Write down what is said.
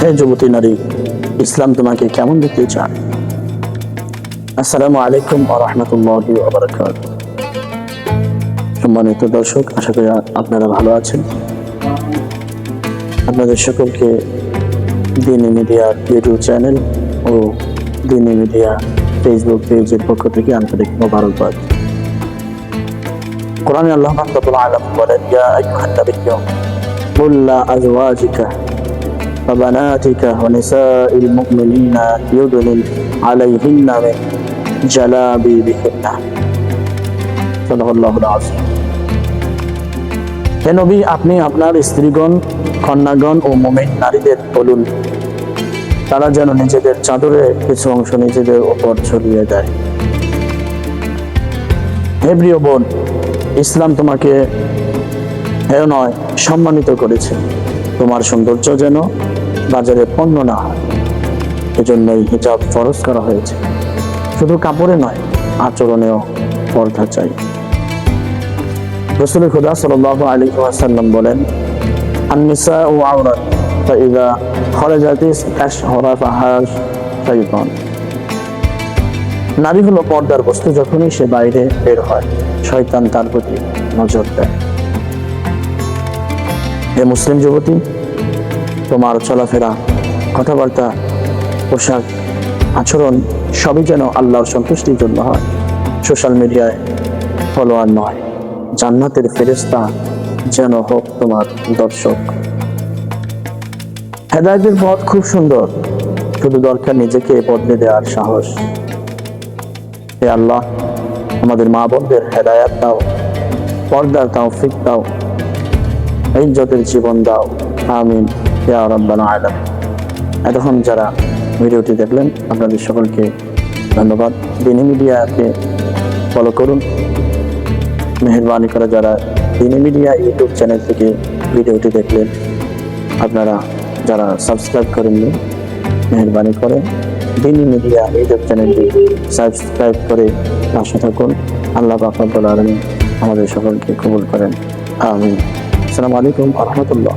হে যুবতী নারী ইসলাম তোমাকে কেমন দেখতে চায় আসসালামু আলাইকুম ওয়া রাহমাতুল্লাহি ওয়া বারাকাতুহু সম্মানিত দর্শক আশা করি আপনারা ভালো আছেন আপনাদের সকলকে দিনী মিডিয়ার ইউটিউব চ্যানেল ও দিনী মিডিয়া ফেসবুক পেজের পক্ষ থেকে আন্তরিক মোবারকবাদ কোরআনে আল্লাহ রাব্বুল আলামিন বলেন ইয়া আইয়ুহান নাবিয়্যু قل لأزواجك وبناتك ونساء المؤمنين يدنن عليهن من جلابيبهن صدق الله العظيم হে নবী আপনি আপনার স্ত্রীগণ কন্যাগণ ও মোমেন নারীদের বলুন তারা যেন নিজেদের চাদরে কিছু অংশ নিজেদের ওপর ছড়িয়ে দেয় হে প্রিয় বোন ইসলাম তোমাকে হেয় নয় সম্মানিত করেছে তোমার সৌন্দর্য যেন বাজারে পণ্য না। হয় এজন্যই হিজাব ফরজ করা হয়েছে। শুধু কাপড়ে নয়, আচরণেও পর্দা চাই। রসুল খুদা সাল আলী ওয়াসাল্লাম বলেন, আননিসা ও আওরাত ফাইদা খরাজাতি আশ হরা ফাহার ফাইদন নারী হলো পর্দার বস্তু যখনই সে বাইরে বের হয়, শয়তান তার প্রতি নজর দেয়। হে মুসলিম যুবতী তোমার চলাফেরা, কথাবার্তা, পোশাক, আচরণ সবই যেন আল্লাহর সন্তুষ্টির জন্য হয়। সোশ্যাল মিডিয়ায় ফলোয়ার নয়, জান্নাতের ফেরেস্তা যেন হোক তোমার দর্শক। হেদায়তের পথ খুব সুন্দর, শুধু দরকার নিজেকে বদলে দেওয়ার সাহস। হে আল্লাহ, আমাদের মা বোনদের হেদায়াত দাও, পর্দার তাও ফিক দাও, ইজ্জতের জীবন দাও। আমিন। এতক্ষণ যারা ভিডিওটি দেখলেন, আপনাদের সকলকে ধন্যবাদ। দিনী মিডিয়াকে ফলো করুন। মেহরবানি করে যারা দিনী মিডিয়া ইউটিউব চ্যানেল থেকে ভিডিওটি দেখলেন, আপনারা যারা সাবস্ক্রাইব করেননি, মেহরবানি করে দিনী মিডিয়া ইউটিউব চ্যানেলটি সাবস্ক্রাইব করে পাশে থাকুন। আল্লাহ বাফাবুল আলমী আমাদের সকলকে কবুল করেন। আমিন। আসসালামু আলাইকুম আহমতুল্লাহ